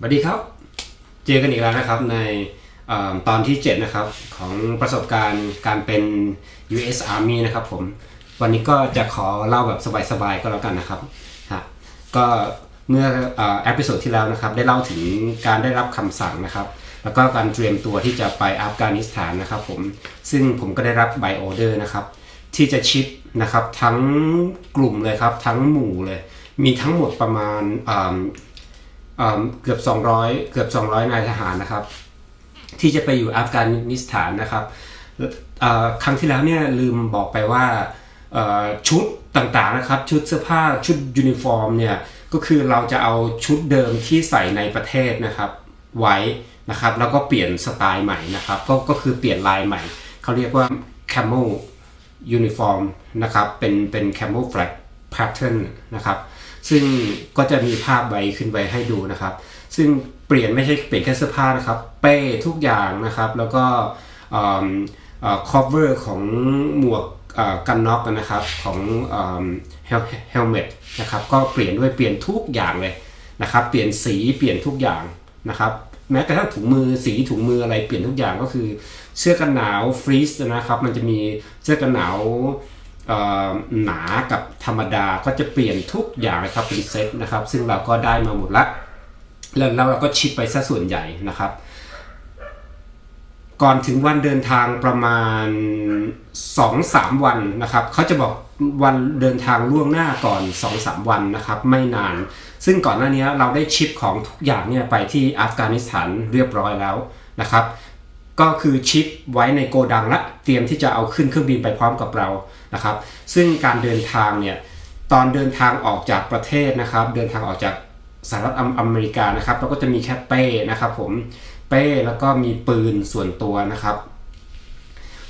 สวัสดีครับ เจอกันอีกแล้วนะครับในอตอนที่ 7 นะครับ ของประสบการณ์การเป็น US Army นะครับผม วันนี้ก็จะขอเล่าแบบสบายๆก็แล้วกันนะครับฮะก็เมื่อเอพิโซดที่แล้วนะครับ ได้เล่าถึงการได้รับคำสั่งนะครับ แล้วก็การเตรียมตัวที่จะไปอัฟกานิสถานนะครับผม ซึ่งผมก็ได้รับใบออเดอร์นะครับ ที่จะชิปนะครับทั้งกลุ่มเลยครับ ทั้งหมู่เลย มีทั้งหมดประมาณ เอ่อเกือบ 200 เกือบ 200 นายทหารนะครับ ที่จะไปอยู่อัฟกานิสถานนะครับครั้งที่แล้วเนี่ยลืมบอกไปว่าชุดต่างๆนะครับ ชุดเสื้อผ้าชุดยูนิฟอร์มเนี่ยก็คือเราจะเอาชุดเดิมที่ใส่ในประเทศนะครับไว้นะครับ แล้วก็เปลี่ยนสไตล์ใหม่นะครับก็ก็คือเปลี่ยนลายใหม่ เขาเรียกว่า camel uniform นะครับเป็นเป็น camel flag pattern นะครับ ซึ่งก็จะมีภาพไว้ขึ้นไว้ให้ดูนะครับ ซึ่งเปลี่ยนไม่ใช่เปลี่ยนแค่เสื้อผ้านะครับ เป้ทุกอย่างนะครับ แล้วก็เอ่อเอ่อ cover ของหมวกกันน็อกนะครับของเอ่อ hel- helmet นะครับก็เปลี่ยนด้วยเปลี่ยนทุกอย่างเลยนะครับ เปลี่ยนสีเปลี่ยนทุกอย่างนะครับ แม้กระทั่งถุงมือสีถุงมืออะไรเปลี่ยนทุกอย่างก็คือเสื้อกันหนาวฟรีซนะครับ มันจะมีเสื้อกันหนาว หนากับธรรมดาก็จะเปลี่ยนทุกอย่างนะครับเป็นเซตนะครับ ซึ่งเราก็ได้มาหมดละแล้วแล้วเราก็ชิปไปซะส่วนใหญ่นะครับ ก่อนถึงวันเดินทางประมาณ 2-3 วันนะครับเขาจะบอกวันเดินทางล่วงหน้าก่อน 2-3 วันนะครับ ไม่นาน ซึ่งก่อนหน้านี้เราได้ชิปของทุกอย่างเนี่ยไปที่อัฟกานิสถานเรียบร้อยแล้วนะครับ ก็คือชิปไว้ในโกดังละเตรียมที่จะเอาขึ้นเครื่องบินไปพร้อมกับเรา นะครับ ซึ่งการเดินทางเนี่ยตอนเดินทางออกจากประเทศนะครับ เดินทางออกจากสหรัฐออเมริกานะครับเราก็จะมีแค่เป้นะครับ ผมเป้แล้วก็มีปืนส่วนตัวนะครับ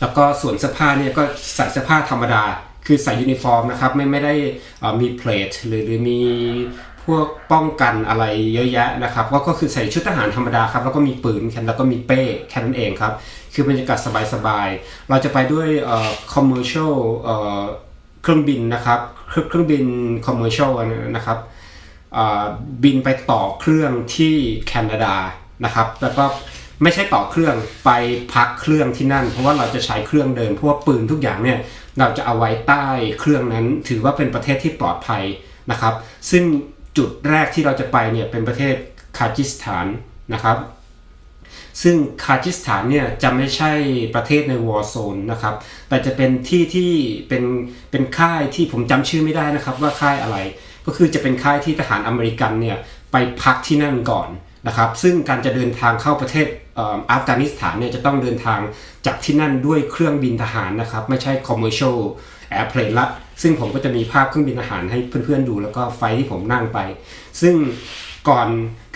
แล้วก็ส่วนเสื้อผ้าเนี่ยก็ใส่เสื้อผ้าธรรมดา คือใส่ยูนิฟอร์มนะครับ ไม่ไม่ได้มีเพลทหรือหรือมี พวกป้องกันอะไรเยอะแยะนะครับก็ก็คือใส่ชุดทหารธรรมดาครับแล้วก็มีปืนแค่แล้วก็มีเป้แค่นั้นเองครับ คือบรรยากาศสบายๆ เราจะไปด้วยเอ่อ commercial เอ่อเครื่องบินนะครับเครื่องบิน commercial นะครับบินไปต่อเครื่องที่แคนาดานะครับแล้วก็ไม่ใช่ต่อเครื่องไปพักเครื่องที่นั่น เพราะว่าเราจะใช้เครื่องเดิมเพราะว่าปืนทุกอย่างเนี่ยเราจะเอาไว้ใต้เครื่องนั้นถือว่าเป็นประเทศที่ปลอดภัยนะครับ ซึ่ง จุดแรกที่เราจะไปเนี่ยเป็นประเทศคาจิสถานนะครับ ซึ่งคาจิสถานเนี่ยจะไม่ใช่ประเทศในวอร์โซนนะครับ แต่จะเป็นที่ที่เป็นเป็นค่ายที่ผมจำชื่อไม่ได้นะครับว่าค่ายอะไร ก็คือจะเป็นค่ายที่ทหารอเมริกันเนี่ยไปพักที่นั่นก่อนนะครับ ซึ่งการจะเดินทางเข้าประเทศอัฟกานิสถานเนี่ยจะต้องเดินทางจากที่นั่นด้วยเครื่องบินทหารนะครับ ไม่ใช่ commercial airplane ละ ซึ่งผมก็จะมีภาพเครื่องบินทหารให้เพื่อนๆดู แล้วก็ไฟที่ผมนั่งไป ซึ่งก่อน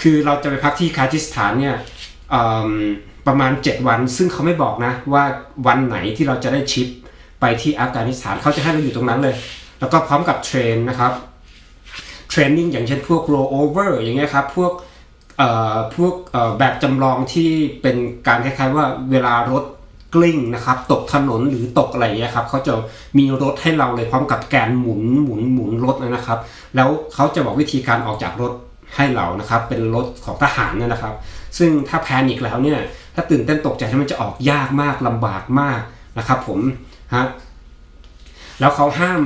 คือเราจะไปพักที่คาจิสถานเนี่ยประมาณ 7 วัน ซึ่งเขาไม่บอกนะว่าวันไหนที่เราจะได้ชิปไปที่อัฟกานิสถานเขาจะให้เราอยู่ตรงนั้นเลย แล้วก็พร้อมกับเทรนนะครับเทรนนิ่งอย่างเช่นพวก roll over อย่างเงี้ยครับพวกเอ่อพวกเอ่อแบบจำลองที่เป็นการคล้ายๆว่าเวลารถ กลิ้งนะครับ ตกถนนหรือตกอะไรอย่างเงี้ยครับเขาจะมีรถให้เราเลยพร้อมกับแกนหมุนหมุนหมุนรถนะครับ แล้วเขาจะบอกวิธีการออกจากรถให้เรานะครับ เป็นรถของทหารเนี่ยนะครับ ซึ่งถ้าแพนิกแล้วเนี่ย ถ้าตื่นเต้นตกใจมันจะออกยากมากลำบากมากนะครับ ผมฮะแล้วเขาห้าม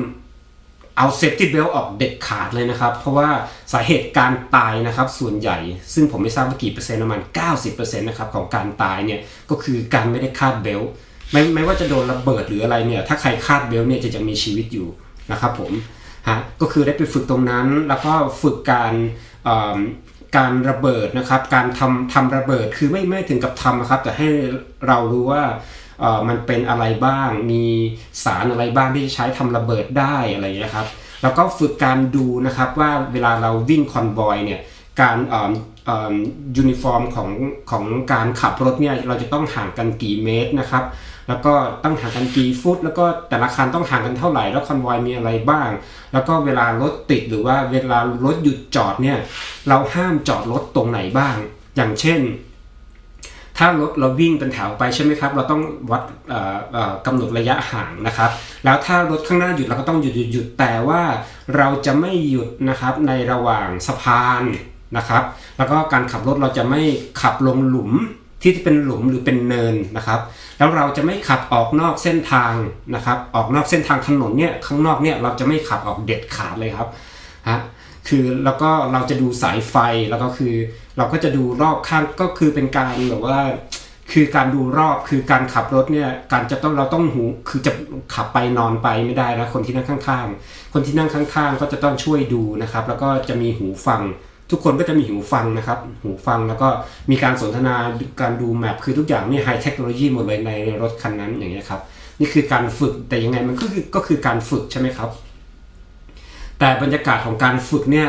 เอาเซฟตี้เบลออกเด็ดขาดเลยนะครับ เพราะว่าสาเหตุการตายนะครับส่วนใหญ่ ซึ่งผมไม่ทราบว่ากี่เปอร์เซ็นต์ประมาณ 90%นะครับของการตายเนี่ยก็คือการไม่ได้คาดเบลต์ไม่ไม่ว่าจะโดนระเบิดหรืออะไรเนี่ยถ้าใครคาดเบลต์เนี่ยจะจะมีชีวิตอยู่นะครับผมฮะก็คือได้ไปฝึกตรงนั้นแล้วก็ฝึกการการระเบิดนะครับ การทำทำระเบิดคือไม่ไม่ถึงกับทำนะครับ แต่ให้เรารู้ว่า มันเป็นอะไรบ้าง มีสารอะไรบ้างที่จะใช้ทำระเบิดได้อะไรอย่างเงี้ครับแล้วก็ฝึกการดูนะครับว่าเวลาเราวิ่งคอนบอยเนี่ยการอ่อเอ่อยูนิฟอร์มของของการขับรถเนี่ยเราจะต้องห่างกันกี่เมตรนะครับ แล้วก็ต้องห่างกันกี่ฟุต แล้วก็แต่ละคันต้องห่างกันเท่าไหร่ แล้วคอนวอยมีอะไรบ้าง แล้วก็เวลารถติดหรือว่าเวลารถหยุดจอดเนี่ยเราห้ามจอดรถตรงไหนบ้าง อย่างเช่น ถ้ารถเราวิ่งเป็นแถวไปใช่ไหมครับ เราต้องวัดเอ่อเอ่อกำหนดระยะห่างนะครับ แล้วถ้ารถข้างหน้าหยุดเราก็ต้องหยุดหยุดหยุดแต่ว่าเราจะไม่หยุดนะครับในระหว่างสะพานนะครับ แล้วก็การขับรถเราจะไม่ขับลงหลุมที่เป็นหลุมหรือเป็นเนินนะครับ แล้วเราจะไม่ขับออกนอกเส้นทางนะครับ ออกนอกเส้นทางถนนเนี่ยข้างนอกเนี่ยเราจะไม่ขับออกเด็ดขาดเลยครับฮะคือแล้วก็เราจะดูสายไฟแล้วก็คือ เราก็จะดูรอบข้างก็คือเป็นการแบบว่า คือการดูรอบคือการขับรถเนี่ยการจะต้องเราต้องหูคือจะขับไปนอนไปไม่ได้นะคนที่นั่งข้างๆ คนที่นั่งข้างๆ ก็จะต้องช่วยดูนะครับ แล้วก็จะมีหูฟังทุกคนก็จะมีหูฟังนะครับ หูฟังแล้วก็มีการสนทนาการดูแมพคือทุกอย่างนี่ไฮเทคโนโลยีหมดเลยในรถคันนั้นอย่างเงี้ยครับ นี่คือการฝึกแต่ยังไงมันก็คือก็คือการฝึกใช่ไหมครับ แต่บรรยากาศของการฝึกเนี่ย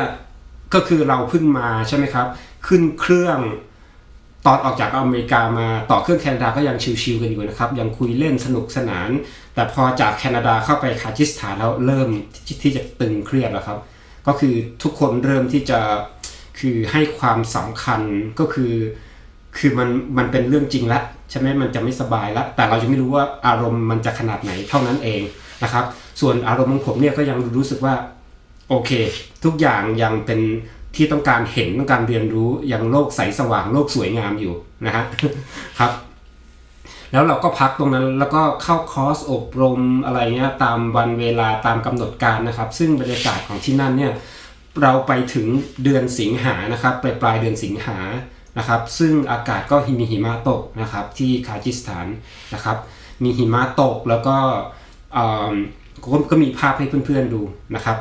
ก็คือเราเพิ่งมาใช่ไหมครับ ขึ้นเครื่องตอนออกจากอเมริกามาต่อเครื่องแคนาดาก็ยังชิวๆกันอยู่นะครับ ยังคุยเล่นสนุกสนาน แต่พอจากแคนาดาเข้าไปคาซัคสถานแล้วเริ่มที่ที่จะตึงเครียดแล้วครับ ก็คือทุกคนเริ่มที่จะคือให้ความสำคัญก็คือ คือมันมันเป็นเรื่องจริงล้วใช่ไหมมันจะไม่สบายล้วแต่เรายังไม่รู้ว่าอารมณ์มันจะขนาดไหนเท่านั้นเองนะครับ ส่วนอารมณ์ของผมเนี่ยก็ยังรู้สึกว่า โอเค ทุกอย่างยังเป็นที่ต้องการเห็นต้องการเรียนรู้ยังโลกใสสว่างโลกสวยงามอยู่นะฮะครับ แล้วเราก็พักตรงนั้นแล้วก็เข้าคอร์สอบรมอะไรเงี้ยตามวันเวลาตามกำหนดการนะครับ ซึ่งบรรยากาศของที่นั่นเนี่ยเราไปถึงเดือนสิงหานะครับปลายปลายเดือนสิงหานะครับ ซึ่งอากาศก็มีหิมะตกนะครับ ที่คาซัคสถานนะครับ มีหิมะตกแล้วก็ก็มีภาพให้เพื่อนๆดูนะครับ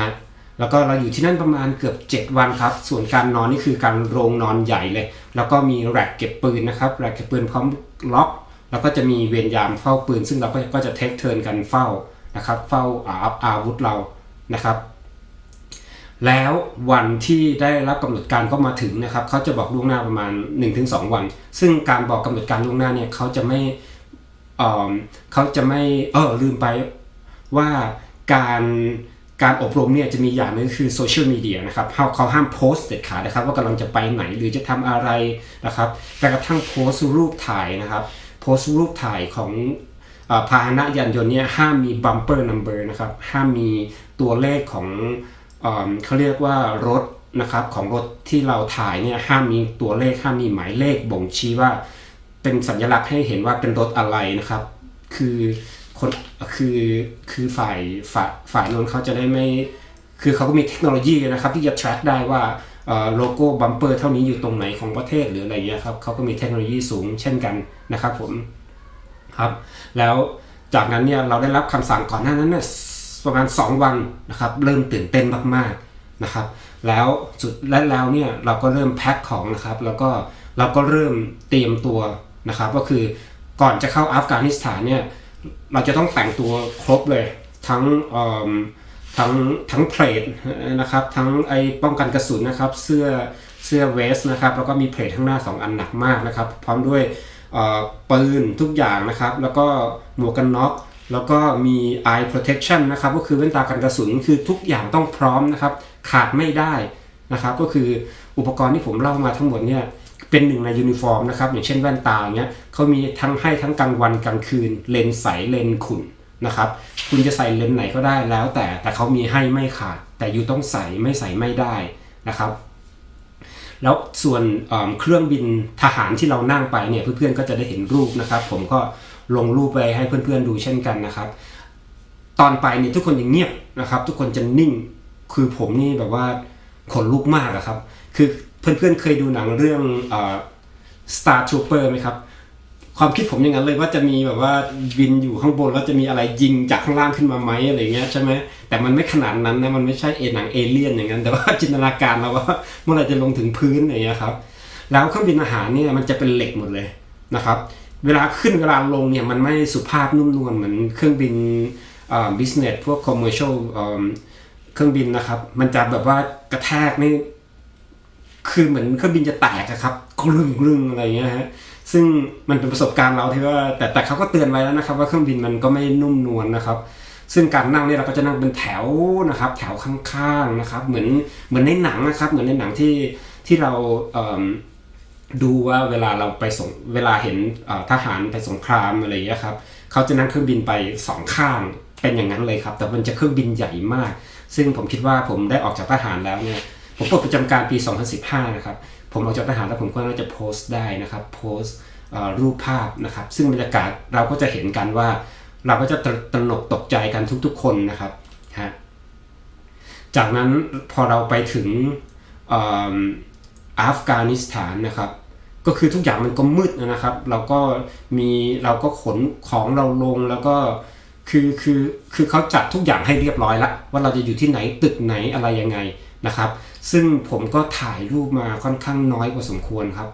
ฮะแล้วก็เราอยู่ที่นั่นประมาณเกือบ 7 วันครับ ส่วนการนอนนี่คือการโรงนอนใหญ่เลย แล้วก็มีแร็กเก็บปืนนะครับแร็กเก็บปืนพร้อมล็อก แล้วก็จะมีเวรยามเฝ้าปืน ซึ่งเราก็จะเทคเทิร์นกันเฝ้านะครับ เฝ้าอาอาวุธเรานะครับ แล้ววันที่ได้รับกำหนดการก็มาถึงนะครับเขาจะบอกล่วงหน้าประมาณ 1-2 วัน ซึ่งการบอกกำหนดการล่วงหน้าเนี่ยเขาจะไม่เออเขาจะไม่เออลืมไปว่าการ การอบรมเนี่ยจะมีอย่างหนึงคือโซเชียลมีเดียนะครับเขาเขาห้ามโพสต์เด็ดขาดนะครับ ว่ากำลังจะไปไหนหรือจะทำอะไรนะครับแต่กระทั่งโพสต์รูปถ่ายนะครับ โพสต์รูปถ่ายของอพาหนะยานยนต์เนี่ยห้ามมีบัมเปอร์นัมเบอร์นะครับห้ามมีตัวเลขของเอเขาเรียกว่ารถนะครับของรถที่เราถ่ายเนี่ยห้ามมีตัวเลขห้ามมีหมายเลขบ่งชี้ว่า เป็นสัญลักษณ์ให้เห็นว่าเป็นรถอะไรนะครับ คือ คนคือคือฝ่ายฝ่ายฝ่ายนนเขาจะได้ไม่ คือเขาก็มีเทคโนโลยีนะครับที่จะ track ได้ว่าโลโก้บัมเปอร์เท่านี้อยู่ตรงไหนของประเทศหรืออะไรเงี้ยครับเขาก็มีเทคโนโลยีสูงเช่นกันนะครับผมครับแล้วจากนั้นเนี่ยเราได้รับคำสั่งก่อนหน้านั้นเนี่ยประมาณ 2 วันนะครับเริ่มตื่นเต้นมากๆนะครับ แล้วสุดและแล้วเนี่ยเราก็เริ่มแพ็คของนะครับ แล้วก็เราก็เริ่มเตรียมตัวนะครับ ก็คือก่อนจะเข้าอัฟกานิสถานเนี่ย เราจะต้องแต่งตัวครบเลย ทั้งทั้งทั้งเพลทนะครับ ทั้งไอป้องกันกระสุนนะครับ เสื้อเสื้อเวสนะครับแล้วก็มีเพลทข้างหน้า 2 อันหนักมากนะครับ พร้อมด้วยปืนทุกอย่างนะครับ แล้วก็หมวกกันน็อกแล้วก็มี eye protection นะครับก็คือแว่นตากันกระสุนคือทุกอย่างต้องพร้อมนะครับ ขาดไม่ได้นะครับ ก็คืออุปกรณ์ที่ผมเล่ามาทั้งหมดเนี่ย เป็นหนึ่งในยูนิฟอร์มนะครับอย่างเช่นแว่นตาเงี้ยเขามีทั้งให้ทั้งกลางวันกลางคืน เลนส์ใสเลนส์ขุ่นนะครับคุณจะใส่เลนส์ไหนก็ได้แล้ว แต่แต่เขามีให้ไม่ขาด แต่อยู่ต้องใส่ไม่ใส่ไม่ได้นะครับแล้วส่วนเเครื่องบินทหารที่เรานั่งไปเนี่ยเพื่อนๆก็จะได้เห็นรูปนะครับ ผมก็ลงรูปไปให้เพื่อนๆดูเช่นกันนะครับ ตอนไปเนี่ยทุกคนยังเงียบนะครับ ทุกคนจะนิ่งคือผมนี่แบบว่าขนลุกมากอะครับ คือ เพื่อนๆเคยดูหนังเรื่องเอ่อ Star Trooper ไหมครับ ความคิดผมอย่างนั้นเลยว่าจะมีแบบว่าบินอยู่ข้างบนแล้วจะมีอะไรยิงจากข้างล่างขึ้นมาไหมอะไรเงี้ยใช่ไหมแต่มันไม่ขนาดนั้นนะมันไม่ใช่เอหนังเอเลี่ยนอย่างนั้นแต่ว่าจินตนาการเราว่าเมื่อไหรจะลงถึงพื้นอย่างเงี้ยครับแล้วเครื่องบินอาหารเนี่ยมันจะเป็นเหล็กหมดเลยนะครับ เวลาขึ้นเวลาลงเนี่ยมันไม่สุภาพนุ่มนวลเหมือนเครื่องบินอ่า business พวก commercial อ่าเครื่องบินนะครับ มันจะแบบว่ากระแทกนี่ คือเหมือนเครื่องบินจะแตกอะครับกรึงกรึงอะไรเงี้ยฮะซึ่งมันเป็นประสบการณ์เราที่ว่าแต่แต่เขาก็เตือนไว้แล้วนะครับ ว่าเครื่องบินมันก็ไม่นุ่มนวลนะครับ ซึ่งการนั่งเนี่ยเราก็จะนั่งเป็นแถวนะครับ แถวข้างๆนะครับ เหมือนเหมือนในหนังนะครับ เหมือนในหนังที่ที่เราเดูว่าเวลาเราไปส่งเวลาเห็นทหารไปสงครามอะไรอย่างเงี้ยครับเขาจะนั่งเครื่องบินไปสองข้างเป็นอย่างนั้นเลยครับ แต่มันจะเครื่องบินใหญ่มาก ซึ่งผมคิดว่าผมได้ออกจากทหารแล้วเนี่ย ผมปลดประจำการปี 2015 นะครับ ผมออกจากทหารแล้วผมก็น่าจะโพสต์ได้นะครับ โพสต์รูปภาพนะครับ ซึ่งบรรยากาศเราก็จะเห็นกันว่า เราก็จะตระหนกตกใจกันทุกๆ คนนะครับฮะจากนั้นพอเราไปถึงอัฟกานิสถานนะครับ ก็คือทุกอย่างมันก็มืดนะครับ เราก็มีเราก็ขนของเราลงแล้วก็คือคือคือเขาจัดทุกอย่างให้เรียบร้อยละว่าเราจะอยู่ที่ไหนตึกไหนอะไรยังไงนะครับ ซึ่งผมก็ถ่ายรูปมาค่อนข้างน้อยพอสมควรครับ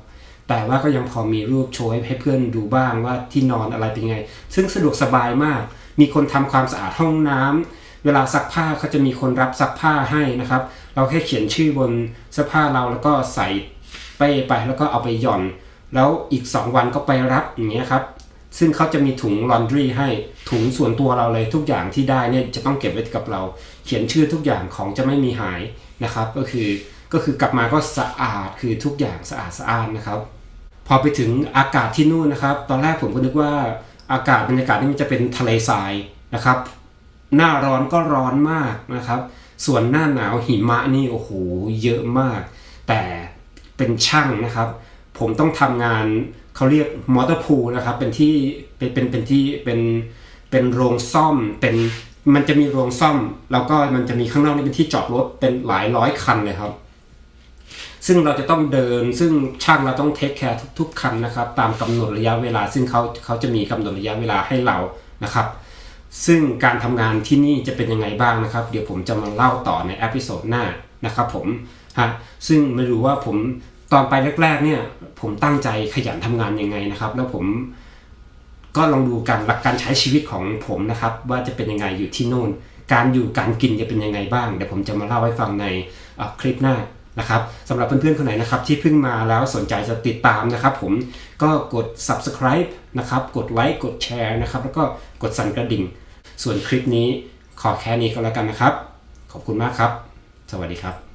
แต่ว่าก็ยังพอมีรูปโชว์ให้เพื่อนดูบ้างว่าที่นอนอะไรเป็นไง ซึ่งสะดวกสบายมาก มีคนทำความสะอาดห้องน้ำเวลาซักผ้าเขาจะมีคนรับซักผ้าให้นะครับ เราแค่เขียนชื่อบนเสื้อผ้าเราแล้วก็ใส่เป้ไปแล้วก็เอาไปหย่อน แล้วอีก 2 วันก็ไปรับอย่างเงี้ยครับซึ่งเขาจะมีถุงลอนดรีให้ถุงส่วนตัวเราเลยทุกอย่างที่ได้เนี่ยจะต้องเก็บไว้กับเรา เขียนชื่อทุกอย่างของจะไม่มีหาย นะครับก็คือก็คือกลับมาก็สะอาดคือทุกอย่างสะอาดสะอ้านนะครับ พอไปถึงอากาศที่นู่นนะครับ ตอนแรกผมก็นึกว่าอากาศบรรยากาศนี่มันจะเป็นทะเลทรายนะครับ หน้าร้อนก็ร้อนมากนะครับ ส่วนหน้าหนาวหิมะนี่โอ้โหเยอะมาก แต่เป็นช่างนะครับ ผมต้องทำงานเขาเรียกมอเตอร์พูลนะครับเป็นที่เป็นเป็นเป็นที่เป็นเป็นโรงซ่อมเป็น มันจะมีโรงซ่อม แล้วก็มันจะมีข้างนอกนี่เป็นที่จอดรถเป็นหลายร้อยคันเลยครับ ซึ่งเราจะต้องเดินซึ่งช่างเราต้องเทคแคร์ทุกๆคันนะครับ ตามกำหนดระยะเวลา ซึ่งเขาเขาจะมีกำหนดระยะเวลาให้เรานะครับ ซึ่งการทำงานที่นี่จะเป็นยังไงบ้างนะครับ เดี๋ยวผมจะมาเล่าต่อในเอพิโซดหน้านะครับผมฮะซึ่งไม่รู้ว่าผมตอนไปแรกๆเนี่ยผมตั้งใจขยันทำงานยังไงนะครับ แล้วผม ก็ลองดูการหลักการใช้ชีวิตของผมนะครับ ว่าจะเป็นยังไงอยู่ที่โน่น การอยู่การกินจะเป็นยังไงบ้างเดี๋ยวผมจะมาเล่าให้ฟังในคลิปหน้านะครับสำหรับเพื่อนๆคนไหนนะครับที่เพิ่งมาแล้วสนใจจะติดตามนะครับ ผมก็กด subscribe นะครับกดไลค์กดแชร์นะครับแล้วก็กดสั่นกระดิ่ง ส่วนคลิปนี้ขอแค่นี้ก็แล้วกันนะครับ ขอบคุณมากครับ สวัสดีครับ